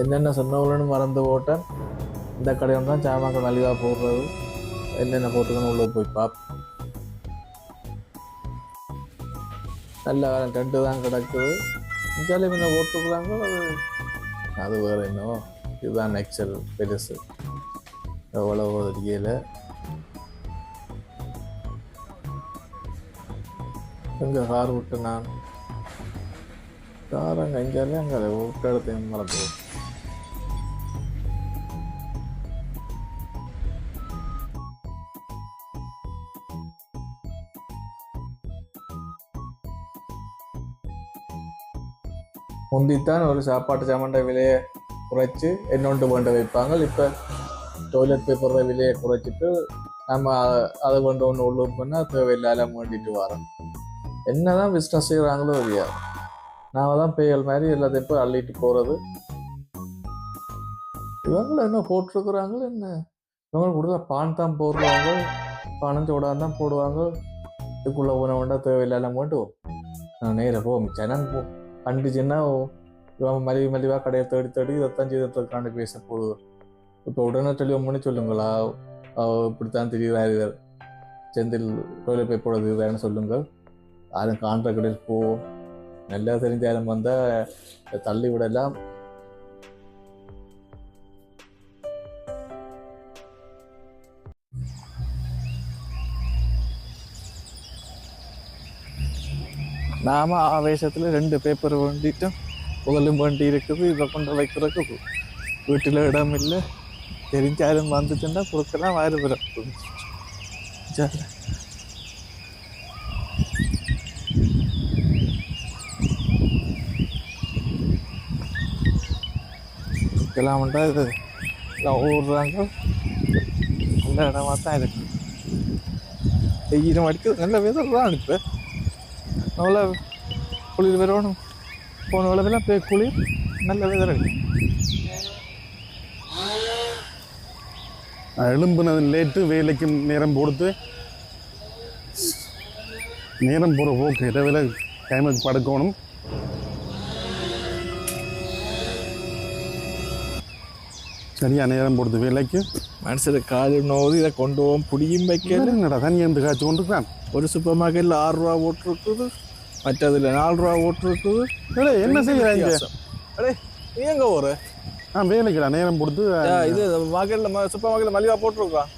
என்னென்ன சொன்னவங்கன்னு மறந்து போட்டேன் இந்த கடையில் தான் சாமான்கள் மலிவாக போடுறது. என்னென்ன போட்டுக்கணும் உள்ள போய் பார்ப்போம் நல்ல காலம் டென்ட்டு தான் கிடக்குது. இஞ்சாலே முன்ன போட்டுருக்குறாங்க அது அது வேறு என்னவோ. இதுதான் நெக்சல் பெருசு. எவ்வளவு தெரியல. எங்கே கார் விட்டு நான்? கார் அங்கே இஞ்சாலே அங்கே விட்டு எடுத்து மறந்து முந்தித்தான் ஒரு சாப்பாட்டு சாமான்ட விலையை குறைச்சி என்னொன்று கொண்டு வைப்பாங்க. இப்போ டாய்லெட் பேப்பரோட விலையை குறைச்சிட்டு நம்ம அதை கொண்டு ஒன்று உள்ளூர் பண்ணால் தேவையில்லாத வேண்டிட்டு வரோம். என்னதான் பிஸ்னஸ் செய்கிறாங்களோ இல்லையா? நாம தான் பேயல் மாதிரி எல்லாத்தையும் போய் அள்ளிட்டு போகிறது இவங்களும் என்ன போட்டிருக்கிறாங்களோ என்ன? இவங்க கூட பான் தான் போடுறாங்க பணம் சோடான் தான் போடுவாங்க. இதுக்குள்ளே போன வேண்டா தேவையில்லாத மட்டும் நான் நேராக போ ஜனம் போ. கண்டுச்சுன்னா இவன் மலிவு மலிவாக கடையை தேடி தேடி இதைத்தான் செய்திருக்காண்டு பேச போகுது. இப்போ உடனே தெளிவம் பண்ணி சொல்லுங்களா? இப்படித்தான் தெரியுறாரு செந்தில் கோயிலை போய் போடுறது சொல்லுங்கள். யாரும் காண்ற கடையில் போ. நல்லா தெரிஞ்ச யாரும் வந்தால் தள்ளி விடலாம். நாம ஆவேசத்தில் ரெண்டு பேப்பர் வேண்டிட்டும் புகழும் வேண்டி இருக்குது. இதை கொண்டு வைக்கிறதுக்கு வீட்டில் இடம் இல்லை தெரிஞ்சாலும் வந்துச்சுன்னா பொருட்கள்லாம் வாரு வரும். சரி இருக்கலாம்டா இது? எல்லாம் ஓடுறாங்க நல்ல இடமா தான் இருக்கு. வெயிலும் அடிக்கிறது நல்ல விதம் தான் இப்போ நல்ல குளிர் வரணும். போன அளவெல்லாம் போய் குளிர் நல்ல வெதர் எழும்புனது லேட்டு வேலைக்கு நேரம் கொடுத்து நேரம் போகிற போக்கு இரவில் டைமுக்கு படுக்கணும்? சரியா நேரம் போடுது வேலைக்கு? மனுஷரு காலு நோது இதை கொண்டு போவோம் புடியும் வைக்க. இருந்து காய்ச்சி கொண்டுருக்கான் ஒரு சூப்பர் மார்க்கெட்டில் ஆறு ரூபா ஓட்டுருக்குது மற்றதுல நாலு ரூபா ஓட்டுருக்குது. ஏடே என்ன செய்யறாங்க அடே எங்க ஒரு ஆ வேலைக்குடா நேரம் கொடுத்து இது மார்க்கெட்டில் சூப்பர் மார்க்கெட்டில் மலிவா போட்டிருக்கான்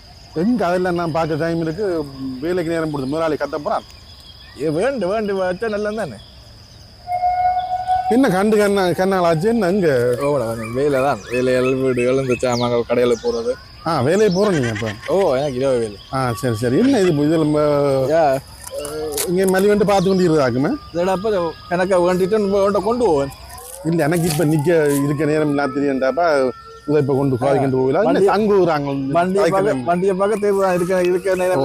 எங்க அதெல்லாம் நான் பார்க்க டைம் இருக்கு வேலைக்கு நேரம் கொடுத்து முதலாளி கத்த போறான். ஏ வேண்டு வேண்டு வச்சா நல்லது தானே? என்ன கண்டு கண்ணா கண்ணால் ஆச்சு? என்ன அங்க வேலை தான் வேலைகள் வீடுகள் இந்த சாமான்கள் கடையில் போகிறது ஆ வேலையை போகிறோம் நீங்கள் இப்போ ஓ எனக்கு இரவு வேலை. ஆ சரி சரி. என்ன இது? இதில் இங்கே மலி வந்து பார்த்து கொண்டு இருக்குதாக்குமே இதடப்ப எனக்கு வேண்டிட்டு வேண்ட கொண்டு போவேன். இல்லை எனக்கு இப்போ நிற்க இருக்க நேரம் இல்லை தெரியுண்டாப்பா இதை இப்போ கொண்டு காய்க்கிட்டு போகல இல்லை வண்டி- தங்குறாங்க வண்டியை பார்க்க வண்டியை தான் இருக்க இருக்க நேரம்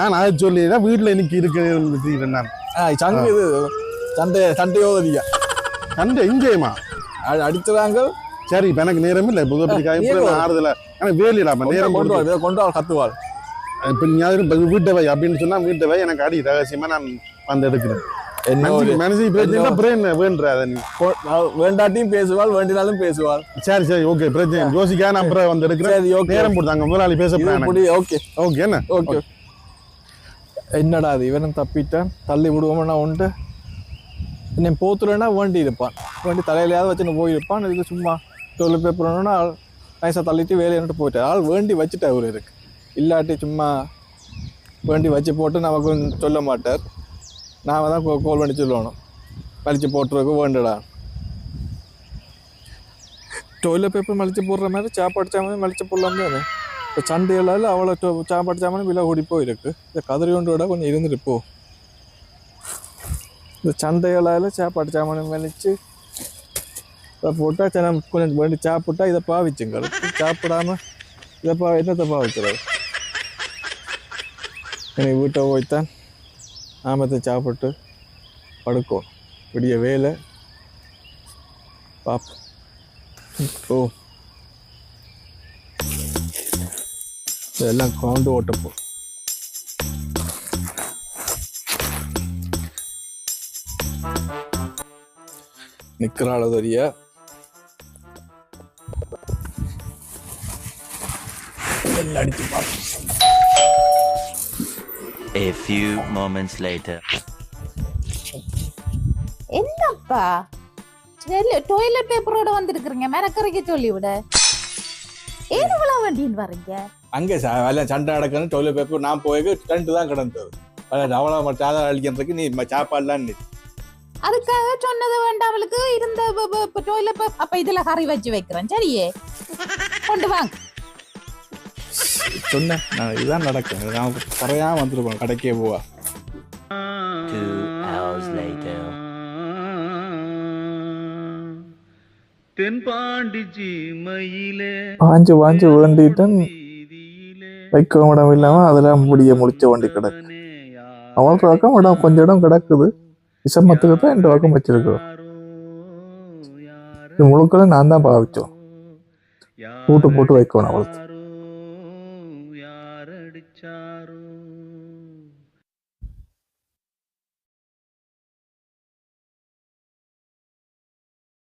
நான் அதை சொல்லிடுறேன். வீட்டில் இன்னைக்கு இருக்க நேரம் தெரியுறேன் நான். ஆ சங்கு இது. சண்டை சண்டையோதரியா கண்டு இங்கேயுமா அடிச்சுறாங்க சரி இப்போ எனக்கு நேரம் இல்லை. வர? ஆறுதல? ஆனால் வேலையிலாமா நேரம் கொண்டு வா கொண்டு வா கத்துவாள் இப்போ நீ வீட்டை வை அப்படின்னு சொன்னா வீட்டை வை. எனக்கு அடி ரகசியமா நான் வந்து எடுக்கிறேன். வேண்டாட்டியும் பேசுவாள் வேண்டினாலும் பேசுவாள். சரி சரி ஓகே பிரச்சனை யோசிக்கா நான் அப்புறம் வந்து எடுக்கிறேன். நேரம் போட்டாங்க முதலாளி பேச ஓகே. ஓகே என்ன? ஓகே என்னடா அது இவனும் தப்பிட்டான். தள்ளி விடுவோம்னா உண்டு. என்னை போத்துலன்னா வேண்டி இருப்பான் வேண்டி தலையிலையாவது வச்சுன்னு போயிருப்பான். இதுக்கு சும்மா டோல் பேப்பர்னா நைஸாக தள்ளிட்டு வேலையிட்டு போயிட்டார். ஆள் வேண்டி வச்சுட்டார் அவர் இருக்கு. இல்லாட்டி சும்மா வேண்டி வச்சு போட்டு நமக்கு சொல்ல மாட்டார். நாம் தான் கோல் பண்ணி சொல்லணும். மலிச்சு போட்டுருக்கு வேண்டுடா. டோய்லெட் பேப்பர் மலிச்சு போடுற மாதிரி சாப்பாடு சாமான் மலிச்சு போடலாம் தானே? இப்போ சண்டைகளால் அவ்வளோ டோ- சாப்பாடு சாமான் விலை ஓடி போயிருக்கு. இந்த கதிரி விட கொஞ்சம் இருந்துட்டு போ. இந்த சந்தைகளால் சாப்பாடு சாமான் மலிச்சு போட்டால் சனம் கொஞ்சம் வேண்டி சாப்பிட்டா இதை பாவிச்சுங்க. சாப்பிடாம இதை பா என்னத்தை பாவிக்கிறது? எனக்கு வீட்டை போய்த்தான் ஆமத்தை சாப்பிட்டு படுக்கும் விடிய வேலை. பாப். ஓ இதெல்லாம் கொண்டு ஓட்டப்போ நிற்கிறாள் தெரியா? அடிச்சு பார்ப்போம். A few moments later. என்னப்பா? டாய்லெட் பேப்பரோட வந்திருக்கிறீங்க. மரக்கரைக்கு சொல்லி விட. ஏன் இவ்வளவு வண்டின்னு வர்றீங்க? அங்கே எல்லாம் சண்டை அடக்கணும் டொய்லெட் பேப்பர் நான் போய் ரெண்டு தான் கிடந்தது. அவ்வளோ சாதம் அழிக்கிறதுக்கு நீ சாப்பாடுலாம் நீ அதுக்காக சொன்னது வேண்டாமலுக்கு இருந்த டாய்லெட் அப்ப இதுல கறி வச்சு வைக்கிறேன். சரியே? கொண்டு வாங்க. சொன்னேன். நான் இதுதான் நடக்கும். நான் குறையாம வந்துருப்பேன் கடைக்கே போவா. Two hours later. தென்பாண்டி சீமையிலே பாஞ்சு பாஞ்சு வேண்டிட்டன் வைக்க இடம் இல்லாம அதெல்லாம் முடிய முடிச்ச வண்டி கிடக்கு. அவள் பக்கம் இடம் கொஞ்சம் இடம் கிடக்குது. இசமத்துக்கு தான் இந்த பக்கம் வச்சிருக்கிறோம். இது முழுக்களை நான் தான் பாவிச்சோம். பூட்டு போட்டு வைக்கணும் அவளுக்கு. baca